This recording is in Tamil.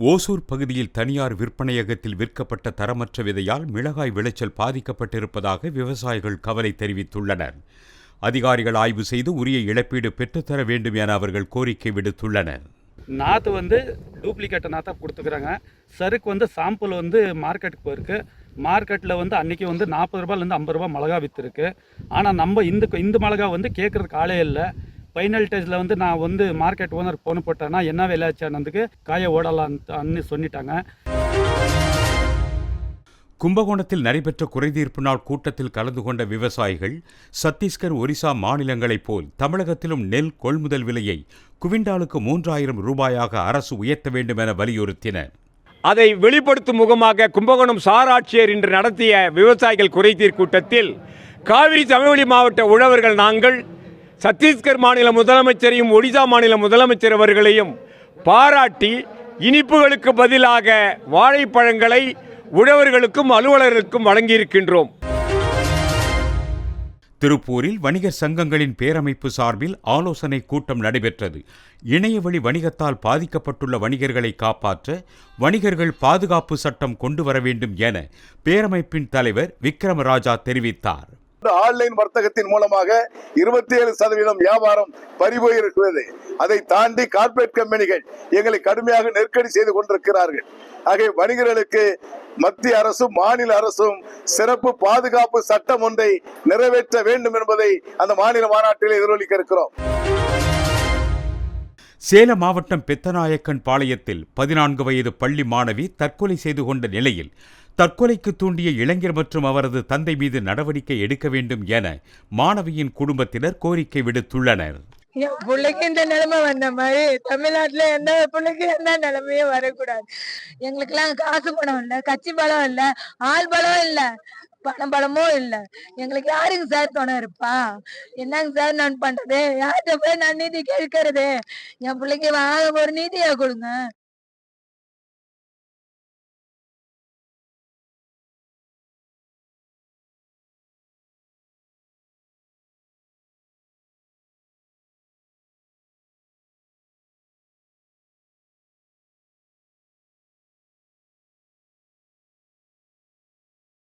ஓசூர் பகுதியில் தனியார் விற்பனையகத்தில் விற்கப்பட்ட தரமற்ற விதையால் மிளகாய் விளைச்சல் பாதிக்கப்பட்டிருப்பதாக விவசாயிகள் கவலை தெரிவித்துள்ளனர். அதிகாரிகள் ஆய்வு செய்து உரிய இழப்பீடு பெற்றுத்தர வேண்டும் என அவர்கள் கோரிக்கை விடுத்துள்ளனர். நாற்று வந்து டூப்ளிகேட் நாற்றா கொடுத்துக்கிறாங்க. சருக்கு வந்து சாம்பிள் வந்து மார்க்கெட்டுக்கு போயிருக்கு. மார்க்கெட்டில் வந்து அன்றைக்கி வந்து நாற்பது ரூபாயிலேருந்து ஐம்பது ரூபா மிளகா விற்றுருக்கு ஆனால் நம்ம இந்த இந்த மிளகா வந்து கேட்குறதுக்கு ஆளே இல்லை. ஃபைனல் ஸ்டேஜில் வந்து நான் வந்து மார்க்கெட் ஓனர் போன போட்டேன்னா என்ன விளையாச்சானதுக்கு காய ஓடலான்னு சொல்லிட்டாங்க. கும்பகோணத்தில் நடைபெற்ற குறைதீர்ப்பு நாள் கூட்டத்தில் கலந்து கொண்ட விவசாயிகள் சத்தீஸ்கர் ஒரிசா மாநிலங்களைப் போல் தமிழகத்திலும் நெல் கொள்முதல் விலையை குவிண்டாலுக்கு மூன்றாயிரம் ரூபாயாக அரசு உயர்த்த வேண்டும் என வலியுறுத்தினர். அதை வெளிப்படுத்தும் முகமாக கும்பகோணம் சார் ஆட்சியர் இன்று நடத்திய விவசாயிகள் குறைதீர் கூட்டத்தில் காவிரி தமிழ்வழி மாவட்ட உழவர்கள் நாங்கள் சத்தீஸ்கர் மாநில முதலமைச்சரையும் ஒடிசா மாநில முதலமைச்சர் அவர்களையும் பாராட்டி இனிப்புகளுக்கு பதிலாக வாழைப்பழங்களை உழவர்களுக்கும் அலுவலர்களுக்கும் வழங்கியிருக்கின்றோம். திருப்பூரில் வணிகர் சங்கங்களின் பேரமைப்பு சார்பில் ஆலோசனை கூட்டம் நடைபெற்றது. இணையவழி வணிகத்தால் பாதிக்கப்பட்டுள்ள வணிகர்களை காப்பாற்ற வணிகர்கள் பாதுகாப்பு சட்டம் கொண்டு வர வேண்டும் என பேரமைப்பின் தலைவர் விக்ரமராஜா தெரிவித்தார். ஆன்லைன் வர்த்தகத்தின் மூலமாக இருபத்தி ஏழு சதவீதம் வியாபாரம் பறிபோயிருக்கிறது. அதை தாண்டி கார்பரேட் கம்பெனிகள் எங்களை கடுமையாக நெருக்கடி செய்து கொண்டிருக்கிறார்கள். ஆகிய வணிகர்களுக்கு மத்திய அரசும் மாநில அரசும் சிறப்பு பாதுகாப்பு சட்டம் ஒன்றை நிறைவேற்ற வேண்டும் என்பதை அந்த மாநில மாநாட்டில் எதிரொலிக்க இருக்கிறோம். சேலம் மாவட்டம் பெத்தநாயக்கன் பாளையத்தில் பதினான்கு வயது பள்ளி மாணவி தற்கொலை செய்து கொண்ட நிலையில் தற்கொலைக்கு தூண்டிய இளைஞர் மற்றும் அவரது தந்தை மீது நடவடிக்கை எடுக்க வேண்டும் என மாணவியின் குடும்பத்தினர் கோரிக்கை விடுத்துள்ளனர். என் பிள்ளைக்கு இந்த நிலைமை வந்த மாதிரி தமிழ்நாட்டுல எந்த பிள்ளைக்கு எந்த நிலைமையும் வரக்கூடாது. எங்களுக்கு எல்லாம் காசு பணம் இல்ல கட்சி பலம் இல்ல ஆள் பலம் இல்ல பணம் பலமும் இல்ல. எங்களுக்கு யாருங்க சார் துணை இருப்பா? என்னங்க சார் நான் பண்றது? யார்கிட்ட போய் நான் நீதி கேட்கறது? என் பிள்ளைக்கு வாங்க ஒரு நீதியா கொடுங்க.